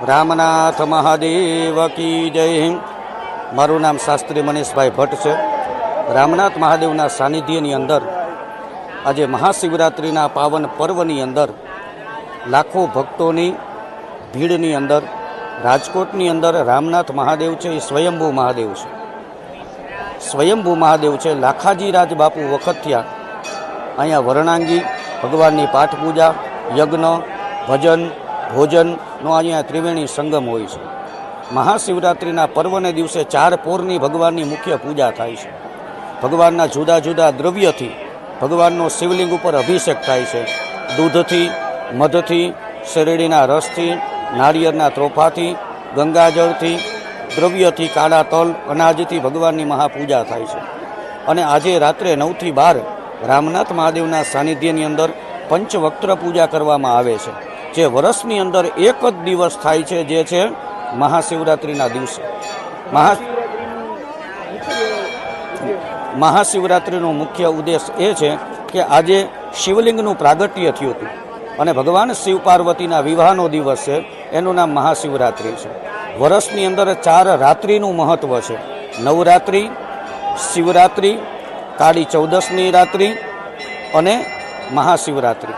રામનાથ મહાદેવ કી જય મારું નામ શાસ્ત્રી મનીષભાઈ ભટ્ટ છે. રામનાથ મહાદેવના સાનિધ્યની અંદર, આજે મહાશિવરાત્રિના પાવન પર્વની અંદર, લાખો ભક્તોની ભીડની અંદર, રાજકોટની અંદર રામનાથ મહાદેવ છે, એ સ્વયંભૂ મહાદેવ છે. સ્વયંભૂ મહાદેવ છે લાખાજી રાજ બાપુ વખતથી અહીંયા વર્ણાંગી, ભગવાનની પાઠ પૂજા યજ્ઞ, ભજન ભોજનનો અહીંયા ત્રિવેણી સંગમ હોય છે. મહાશિવરાત્રિના પર્વને દિવસે ચાર પોરની ભગવાનની મુખ્ય પૂજા થાય છે. ભગવાનના જુદા જુદા દ્રવ્યથી ભગવાનનો શિવલિંગ ઉપર અભિષેક થાય છે. દૂધથી, મધથી, શેરડીના રસથી, નાળિયેરના ત્રોફાથી, ગંગાજળથી, દ્રવ્યથી કાળા તલ, અનાજથી ભગવાનની મહાપૂજા થાય છે. અને આજે રાત્રે નવથી બાર રામનાથ મહાદેવના સાનિધ્યની અંદર પંચવક્ત્ર પૂજા કરવામાં આવે છે. જે વર્ષની અંદર એક જ દિવસ થાય છે, જે છે મહાશિવરાત્રિના દિવસે. મહા મહાશિવરાત્રિનો મુખ્ય ઉદ્દેશ એ છે કે આજે શિવલિંગનું પ્રાગટ્ય થયું હતું અને ભગવાન શિવ પાર્વતીના વિવાહનો દિવસ છે, એનું નામ મહાશિવરાત્રિ છે. વર્ષની અંદર ચાર રાત્રિનું મહત્ત્વ છે. નવરાત્રિ, શિવરાત્રિ, કાળી ચૌદસની રાત્રિ અને મહાશિવરાત્રિ.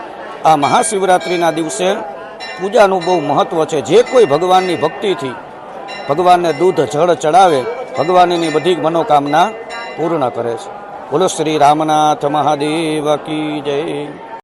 આ મહાશિવરાત્રિના દિવસે પૂજાનું બહુ મહત્ત્વ છે. જે કોઈ ભગવાનની ભક્તિથી ભગવાનને દૂધ, જળ ચડાવે, ભગવાનની બધી મનોકામના પૂર્ણ કરે છે. બોલો શ્રી રામનાથ મહાદેવ કી જય.